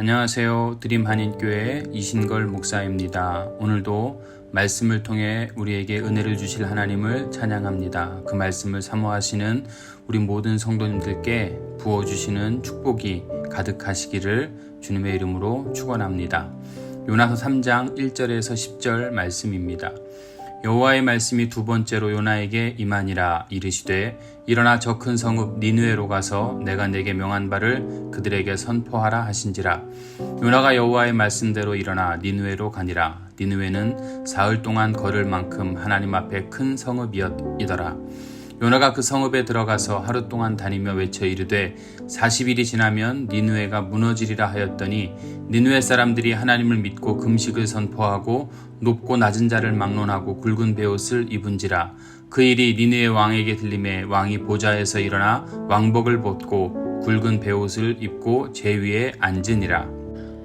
안녕하세요. 드림 한인교회 이신걸 목사입니다. 오늘도 말씀을 통해 우리에게 은혜를 주실 하나님을 찬양합니다. 그 말씀을 사모하시는 우리 모든 성도님들께 부어 주시는 축복이 가득하시기를 주님의 이름으로 축원합니다. 요나서 3장 1절에서 10절 말씀입니다. 여호와의 말씀이 두 번째로 요나에게 임하니라 이르시되 일어나 저 큰 성읍 니누에로 가서 내가 내게 명한 바를 그들에게 선포하라 하신지라. 요나가 여호와의 말씀대로 일어나 니누에로 가니라. 니누에는 사흘 동안 걸을 만큼 하나님 앞에 큰 성읍이더라 요나가 그 성읍에 들어가서 하루 동안 다니며 외쳐 이르되 40일이 지나면 니누에가 무너지리라 하였더니 니누에 사람들이 하나님을 믿고 금식을 선포하고 높고 낮은 자를 막론하고 굵은 베옷을 입은지라. 그 일이 니누의 왕에게 들림에 왕이 보좌에서 일어나 왕복을 벗고 굵은 베옷을 입고 제 위에 앉으니라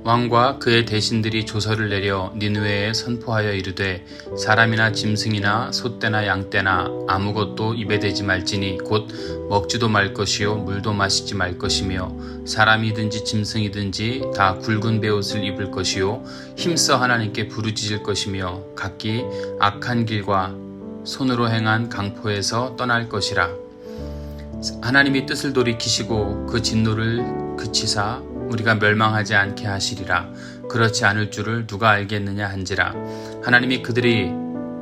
왕과 그의 대신들이 조서를 내려 니누에에 선포하여 이르되 사람이나 짐승이나 소떼나 양떼나 아무것도 입에 대지 말지니 곧 먹지도 말 것이요 물도 마시지 말 것이며 사람이든지 짐승이든지 다 굵은 베옷을 입을 것이요 힘써 하나님께 부르짖을 것이며 각기 악한 길과 손으로 행한 강포에서 떠날 것이라. 하나님이 뜻을 돌이키시고 그 진노를 그치사 우리가 멸망하지 않게 하시리라. 그렇지 않을 줄을 누가 알겠느냐 한지라. 하나님이 그들이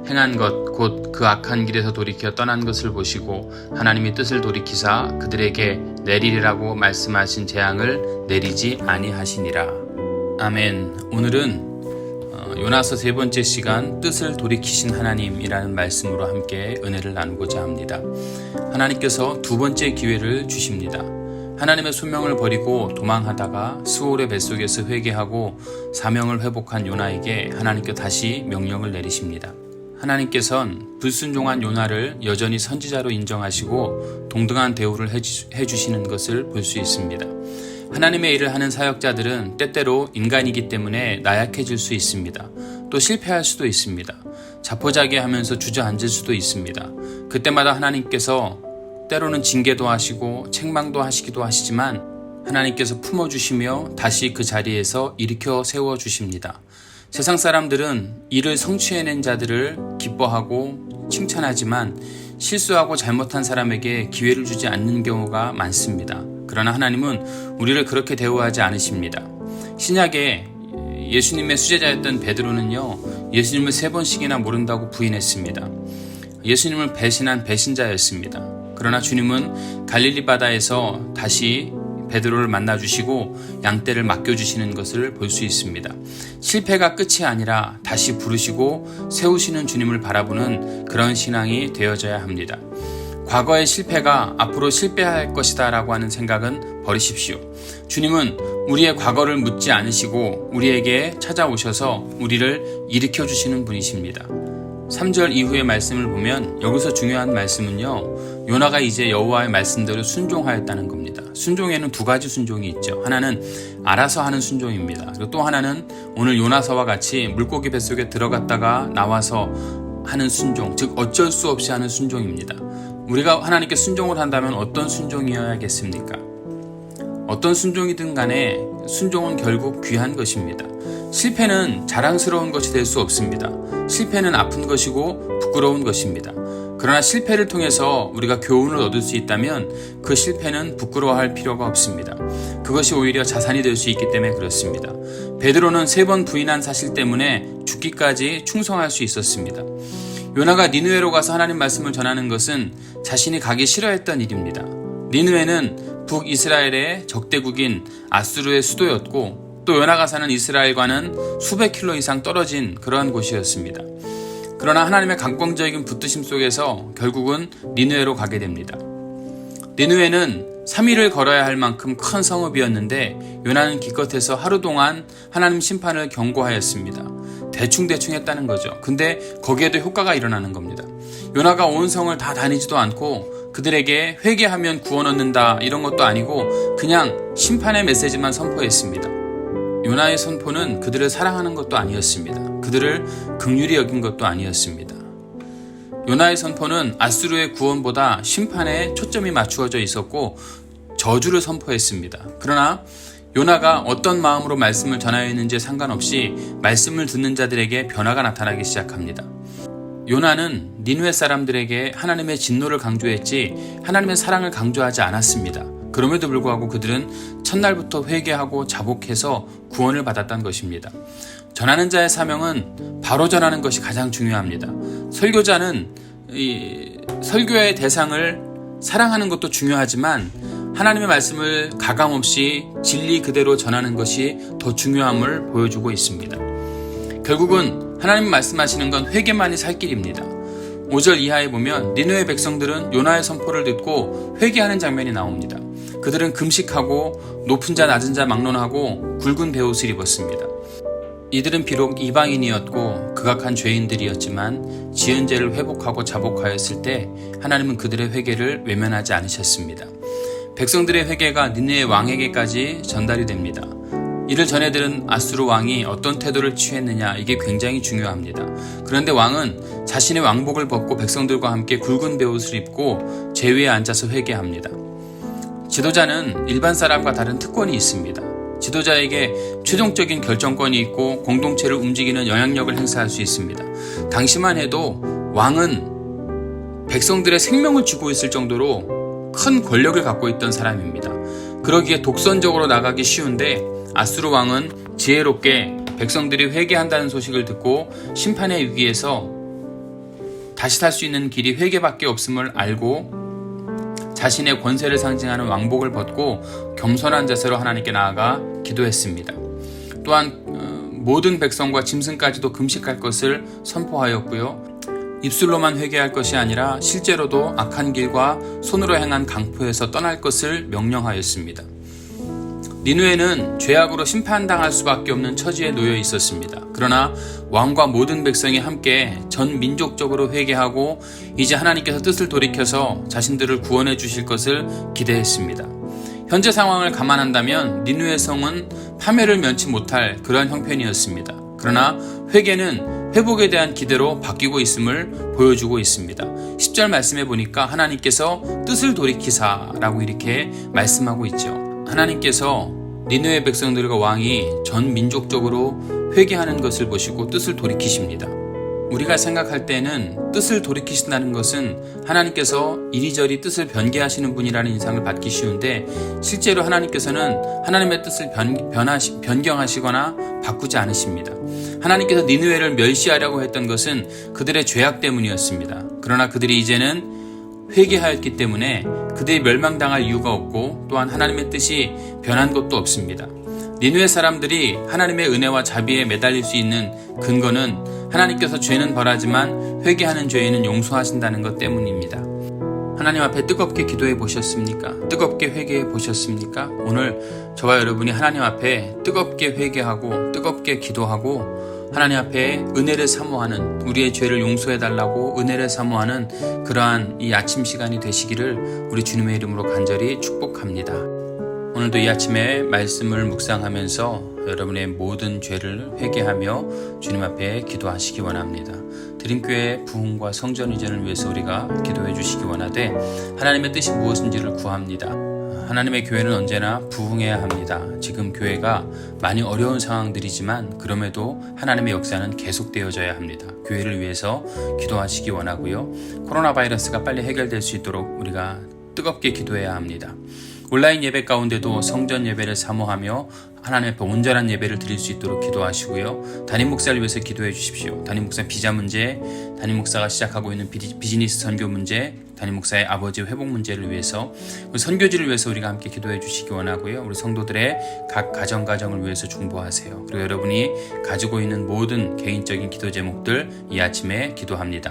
행한 것, 곧 그 악한 길에서 돌이켜 떠난 것을 보시고 하나님이 뜻을 돌이키사 그들에게 내리리라고 말씀하신 재앙을 내리지 아니하시니라. 아멘. 오늘은 어, 요나서 세 번째 시간 뜻을 돌이키신 하나님이라는 말씀으로 함께 은혜를 나누고자 합니다. 하나님께서 두 번째 기회를 주십니다. 하나님의 소명을 버리고 도망하다가 수월의 뱃속에서 회개하고 사명을 회복한 요나에게 하나님께 다시 명령을 내리십니다. 하나님께선 불순종한 요나를 여전히 선지자로 인정하시고 동등한 대우를 해주시는 것을 볼 수 있습니다. 하나님의 일을 하는 사역자들은 때때로 인간이기 때문에 나약해질 수 있습니다. 또 실패할 수도 있습니다. 자포자기 하면서 주저앉을 수도 있습니다. 그때마다 하나님께서 때로는 징계도 하시고 책망도 하시기도 하시지만 하나님께서 품어주시며 다시 그 자리에서 일으켜 세워주십니다. 세상 사람들은 일을 성취해낸 자들을 기뻐하고 칭찬하지만 실수하고 잘못한 사람에게 기회를 주지 않는 경우가 많습니다. 그러나 하나님은 우리를 그렇게 대우하지 않으십니다. 신약에 예수님의 수제자였던 베드로는요, 예수님을 세 번씩이나 모른다고 부인했습니다. 예수님을 배신한 배신자였습니다. 그러나 주님은 갈릴리 바다에서 다시 베드로를 만나 주시고 양떼를 맡겨 주시는 것을 볼 수 있습니다. 실패가 끝이 아니라 다시 부르시고 세우시는 주님을 바라보는 그런 신앙이 되어져야 합니다. 과거의 실패가 앞으로 실패할 것이다라고 하는 생각은 버리십시오. 주님은 우리의 과거를 묻지 않으시고 우리에게 찾아오셔서 우리를 일으켜 주시는 분이십니다. 3절 이후의 말씀을 보면 여기서 중요한 말씀은요. 요나가 이제 여호와의 말씀대로 순종하였다는 겁니다. 순종에는 두 가지 순종이 있죠. 하나는 알아서 하는 순종입니다. 그리고 또 하나는 오늘 요나서와 같이 물고기 뱃속에 들어갔다가 나와서 하는 순종, 즉 어쩔 수 없이 하는 순종입니다. 우리가 하나님께 순종을 한다면 어떤 순종이어야겠습니까? 어떤 순종이든 간에 순종은 결국 귀한 것입니다. 실패는 자랑스러운 것이 될 수 없습니다. 실패는 아픈 것이고 부끄러운 것입니다. 그러나 실패를 통해서 우리가 교훈을 얻을 수 있다면 그 실패는 부끄러워할 필요가 없습니다. 그것이 오히려 자산이 될 수 있기 때문에 그렇습니다. 베드로는 세 번 부인한 사실 때문에 죽기까지 충성할 수 있었습니다. 요나가 니누에로 가서 하나님 말씀을 전하는 것은 자신이 가기 싫어했던 일입니다. 니누에는 북이스라엘의 적대국인 아수르의 수도였고 또 요나가 사는 이스라엘과는 수백 킬로 이상 떨어진 그러한 곳이었습니다. 그러나 하나님의 강권적인 붙드심 속에서 결국은 니누에로 가게 됩니다. 니누에는 3일을 걸어야 할 만큼 큰 성읍이었는데 요나는 기껏해서 하루 동안 하나님 심판을 경고하였습니다. 대충대충 했다는 거죠. 근데 거기에도 효과가 일어나는 겁니다. 요나가 온 성을 다 다니지도 않고 그들에게 회개하면 구원 얻는다 이런 것도 아니고 그냥 심판의 메시지만 선포했습니다. 요나의 선포는 그들을 사랑하는 것도 아니었습니다. 그들을 극률이 여긴 것도 아니었습니다. 요나의 선포는 아수르의 구원보다 심판에 초점이 맞추어져 있었고 저주를 선포했습니다. 그러나 요나가 어떤 마음으로 말씀을 전하였는지에 상관없이 말씀을 듣는 자들에게 변화가 나타나기 시작합니다. 요나는 니누의 사람들에게 하나님의 진노를 강조했지 하나님의 사랑을 강조하지 않았습니다. 그럼에도 불구하고 그들은 첫날부터 회개하고 자복해서 구원을 받았던 것입니다. 전하는 자의 사명은 바로 전하는 것이 가장 중요합니다. 설교자는 이 설교의 대상을 사랑하는 것도 중요하지만 하나님의 말씀을 가감없이 진리 그대로 전하는 것이 더 중요함을 보여주고 있습니다. 결국은 하나님 말씀하시는 건 회개만이 살 길입니다. 5절 이하에 보면 니누의 백성들은 요나의 선포를 듣고 회개하는 장면이 나옵니다. 그들은 금식하고 높은 자 낮은 자 막론하고 굵은 베옷을 입었습니다. 이들은 비록 이방인이었고 극악한 죄인들이었지만 지은 죄를 회복하고 자복하였을 때 하나님은 그들의 회개를 외면하지 않으셨습니다. 백성들의 회개가 니느의 왕에게까지 전달이 됩니다. 이를 전해 들은 아수르 왕이 어떤 태도를 취했느냐 이게 굉장히 중요합니다. 그런데 왕은 자신의 왕복을 벗고 백성들과 함께 굵은 베옷을 입고 제 위에 앉아서 회개합니다. 지도자는 일반 사람과 다른 특권이 있습니다. 지도자에게 최종적인 결정권이 있고 공동체를 움직이는 영향력을 행사할 수 있습니다. 당시만 해도 왕은 백성들의 생명을 쥐고 있을 정도로 큰 권력을 갖고 있던 사람입니다. 그러기에 독선적으로 나가기 쉬운데 아수르 왕은 지혜롭게 백성들이 회개한다는 소식을 듣고 심판의 위기에서 다시 살 수 있는 길이 회개밖에 없음을 알고 자신의 권세를 상징하는 왕복을 벗고 겸손한 자세로 하나님께 나아가 기도했습니다. 또한 어, 모든 백성과 짐승까지도 금식할 것을 선포하였고요. 입술로만 회개할 것이 아니라 실제로도 악한 길과 손으로 행한 강포에서 떠날 것을 명령하였습니다. 니누에는 죄악으로 심판당할 수밖에 없는 처지에 놓여 있었습니다. 그러나 왕과 모든 백성이 함께 전 민족적으로 회개하고 이제 하나님께서 뜻을 돌이켜서 자신들을 구원해 주실 것을 기대했습니다. 현재 상황을 감안한다면 니누의 성은 파멸을 면치 못할 그러한 형편이었습니다. 그러나 회개는 회복에 대한 기대로 바뀌고 있음을 보여주고 있습니다. 10절 말씀해 보니까 하나님께서 뜻을 돌이키사라고 이렇게 말씀하고 있죠. 하나님께서 니느의 백성들과 왕이 전 민족적으로 회개하는 것을 보시고 뜻을 돌이키십니다. 우리가 생각할 때는 뜻을 돌이키신다는 것은 하나님께서 이리저리 뜻을 변개하시는 분이라는 인상을 받기 쉬운데 실제로 하나님께서는 하나님의 뜻을 변, 변하시, 변경하시거나 바꾸지 않으십니다. 하나님께서 니느웨를 멸시하려고 했던 것은 그들의 죄악 때문이었습니다. 그러나 그들이 이제는 회개하였기 때문에 그들이 멸망당할 이유가 없고 또한 하나님의 뜻이 변한 것도 없습니다. 니누의 사람들이 하나님의 은혜와 자비에 매달릴 수 있는 근거는 하나님께서 죄는 벌하지만 회개하는 죄인은 용서하신다는 것 때문입니다. 하나님 앞에 뜨겁게 기도해 보셨습니까? 뜨겁게 회개해 보셨습니까? 오늘 저와 여러분이 하나님 앞에 뜨겁게 회개하고 뜨겁게 기도하고 하나님 앞에 은혜를 사모하는 우리의 죄를 용서해 달라고 은혜를 사모하는 그러한 이 아침 시간이 되시기를 우리 주님의 이름으로 간절히 축복합니다. 오늘도 이 아침에 말씀을 묵상하면서 여러분의 모든 죄를 회개하며 주님 앞에 기도하시기 원합니다. 드림교회 부흥과 성전 이전을 위해서 우리가 기도해 주시기 원하되 하나님의 뜻이 무엇인지를 구합니다. 하나님의 교회는 언제나 부흥해야 합니다. 지금 교회가 많이 어려운 상황들이지만 그럼에도 하나님의 역사는 계속되어져야 합니다. 교회를 위해서 기도하시기 원하고요. 코로나 바이러스가 빨리 해결될 수 있도록 우리가 뜨겁게 기도해야 합니다. 온라인 예배 가운데도 성전 예배를 사모하며 하나님 앞에 온전한 예배를 드릴 수 있도록 기도하시고요. 담임 목사를 위해서 기도해 주십시오. 담임 목사 비자 문제, 담임 목사가 시작하고 있는 비즈니스 선교 문제, 담임 목사의 아버지 회복 문제를 위해서 그 선교지를 위해서 우리가 함께 기도해 주시기 원하고요. 우리 성도들의 각 가정 가정을 위해서 중보하세요. 그리고 여러분이 가지고 있는 모든 개인적인 기도 제목들 이 아침에 기도합니다.